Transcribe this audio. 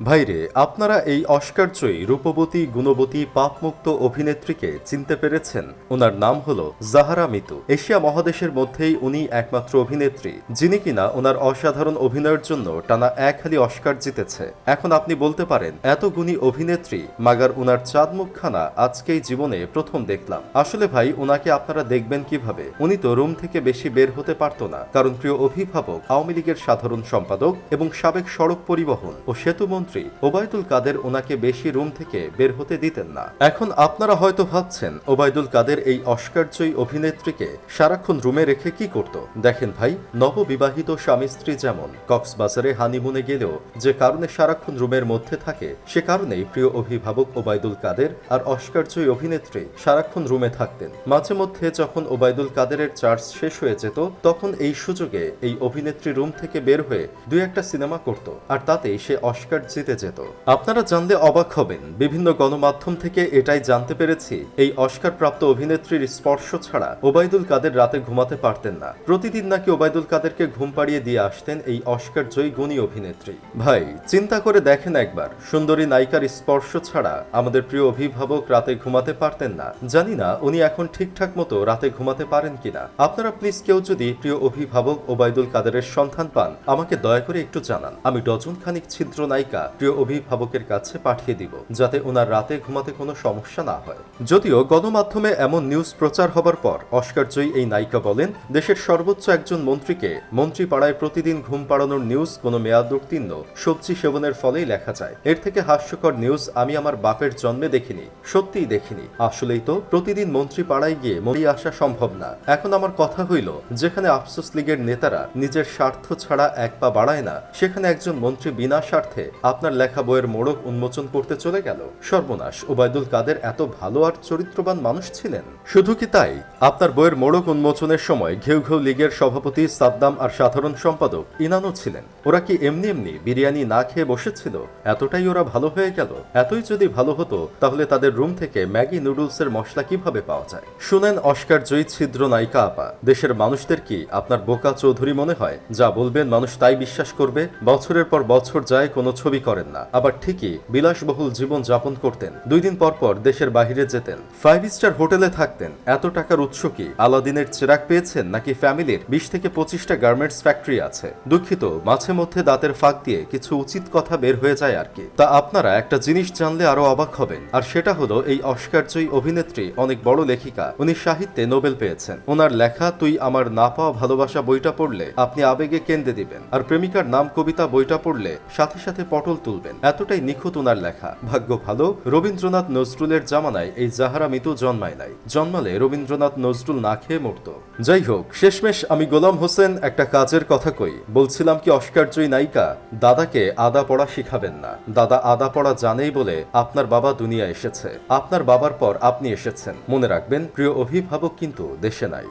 ভাইরে, আপনারা এই অস্কারজয়ী রূপবতী, গুণবতী, পাপমুক্ত অভিনেত্রীকে চিনতে পেরেছেন? ওনার নাম হলো জাহারা মিতু। এশিয়া মহাদেশের মধ্যেই উনি একমাত্র অভিনেত্রী, যিনি কিনা ওনার অসাধারণ অভিনয়ের জন্য টানা এক হালি অস্কার জিতেছে। এখন আপনি বলতে পারেন, এত গুণী অভিনেত্রী, মাগার ওনার চাঁদ মুখখানা আজকেই জীবনে প্রথম দেখলাম। আসলে ভাই ওনাকে আপনারা দেখবেন কীভাবে? উনি তো রুম থেকে বেশি বের হতে পারতো না। কারণ প্রিয় অভিভাবক, আওয়ামী লীগের সাধারণ সম্পাদক এবং সাবেক সড়ক পরিবহন ও সেতু মন্ত্রী ওবায়দুল কাদের ওনাকে বেশি রুম থেকে বের হতে দিতেন না। এখন আপনারা হয়তো ভাবছেন, ওবায়দুল কাদের এই অস্কারজয়ী অভিনেত্রীকে সারাক্ষণ রুমে রেখে কি করত? দেখেন ভাই, নববিবাহিত স্বামী স্ত্রী যেমন, কক্সবাজারে হানিমুনে গেলেও যে কারণে সারাক্ষণ রুমের মধ্যে থাকে, সে কারণেই প্রিয় অভিভাবক ওবায়দুল কাদের আর অস্কারজয়ী অভিনেত্রী সারাক্ষণ রুমে থাকতেন। মাঝে মধ্যে যখন ওবায়দুল কাদেরের চার্জ শেষ হয়ে যেত, তখন এই সুযোগে এই অভিনেত্রী রুম থেকে বের হয়ে দুই একটা সিনেমা করত, আর তাতেই সে অস্কার জিতে যেত। আপনারা জানলে অবাক হবেন, বিভিন্ন গণমাধ্যম থেকে এটাই জানতে পেরেছি, এই অস্কার প্রাপ্ত অভিনেত্রীর স্পর্শ ছাড়া ওবায়দুল কাদের রাতে ঘুমাতে পারতেন না। প্রতিদিন নাকি ওবায়দুল কাদেরকে ঘুম পাড়িয়ে দিয়ে আসতেন এই অস্কার জয়ী গুণী অভিনেত্রী। ভাই, চিন্তা করে দেখেন একবার, সুন্দরী নায়িকার স্পর্শ ছাড়া আমাদের প্রিয় অভিভাবক রাতে ঘুমাতে পারতেন না। জানি না উনি এখন ঠিকঠাক মতো রাতে ঘুমাতে পারেন কিনা। আপনারা প্লিজ কেউ যদি প্রিয় অভিভাবক ওবায়দুল কাদেরের সন্ধান পান, আমাকে দয়া করে একটু জানান। আমি ডজন খানিক ছিদ্র নায়িকা প্রিয় অভিভাবকের কাছে পাঠিয়ে দিব, যাতে ওনার রাতে ঘুমাতে কোনো সমস্যা না হয়। যদিও গণমাধ্যমে এমন নিউজ প্রচার হবার পর অস্কারজয়ী এই নায়িকা বলেন, দেশের সর্বোচ্চ একজন মন্ত্রীকে মন্ত্রী পাড়ায় প্রতিদিন ঘুম পাড়ানোর নিউজ কোনো মেয়াদ উত্তীর্ণ সবজি সেবনের ফলেই লেখা যায়। এর থেকে হাস্যকর নিউজ আমি আমার বাপের জন্মে দেখিনি, সত্যিই দেখিনি। আসলেই তো, প্রতিদিন মন্ত্রী পাড়ায় গিয়ে মরি আসা সম্ভব না। এখন আমার কথা হইল, যেখানে আফসোস লীগের নেতারা নিজের স্বার্থ ছাড়া এক পা বাড়ায় না, সেখানে একজন মন্ত্রী বিনা স্বার্থে আপনার লেখা বইয়ের মোড়ক উন্মোচন করতে চলে গেল। সর্বনাশ, ওবায়দুল কাদের এত ভালো আর চরিত্রবান মানুষ ছিলেন। শুধু কি তাই? আপনার বইয়ের মোড়ক উন্মোচনের সময় ঘেউ ঘেউ লীগের সভাপতি সাদ্দাম আর সাধারণ সম্পাদক ইনানো ছিলেন। ওরা কি এমনি এমনি বিরিয়ানি না খেয়ে বসেছিল? এতটাই ওরা ভালো হয়ে গেল। এতই যদি ভালো হতো, তাহলে তাদের রুম থেকে ম্যাগি নুডলসের মশলা কীভাবে পাওয়া যায়? শুনেন অস্কার জয়ী ছিদ্র নায়িকা আপা। দেশের মানুষদের কি আপনার বোকা চৌধুরী মনে হয়? যা বলবেন মানুষ তাই বিশ্বাস করবে? বছরের পর বছর যায় কোনো ছবি করেন না। আবার ঠিকই বিলাসবহুল জীবন যাপন করতেন। দুই দিন পর পর দেশের বাহিরে যেতেন। ফাইভ স্টার হোটেলে থাকতেন। এত টাকার উৎস কি? আলাদিনের চেরাক পেয়েছেন নাকি ফ্যামিলির? বিশ থেকে পঁচিশটা গার্মেন্টস ফ্যাক্টরি আছে। দুঃখিত, মাঝে মধ্যে দাঁতের ফাঁক দিয়ে কিছু উচিত কথা বের হয়ে যায় আর কি। তা আপনারা একটা জিনিস জানলে আরও অবাক হবেন। আর সেটা হলো এই অস্কারজয়ী অভিনেত্রী অনেক বড় লেখিকা। উনি সাহিত্যে নোবেল পেয়েছেন। ওনার লেখা তুই আমার না পাওয়া ভালোবাসা বইটা পড়লে আপনি আবেগে কেন্দ্রে দিবেন। আর প্রেমিকার নাম কবিতা বইটা পড়লে সাথে সাথে পটল তুলবেন। এতটাই নিখুঁত ওনার লেখা। ভাগ্য ভালো, রবীন্দ্রনাথ নজরুলের জামানায় এই জাহারা মিতু জন্মায় নাই। জন্মালে রবীন্দ্রনাথ নজরুল না খেয়ে মরত। যাই হোক, শেষমেশ আমি গোলাম হোসেন একটা কাজের কথা কই। বলছিলাম কি অস্কারজয়ী নায়িকা? দাদাকে আদা পড়া শিখাবেন না। দাদা আদা পড়া জানেই বলে আপনার বাবা দুনিয়া এসেছে। আপনার বাবার পর আপনি এসেছেন। মনে রাখবেন, প্রিয় অভিভাবক কিন্তু দেশে নাই।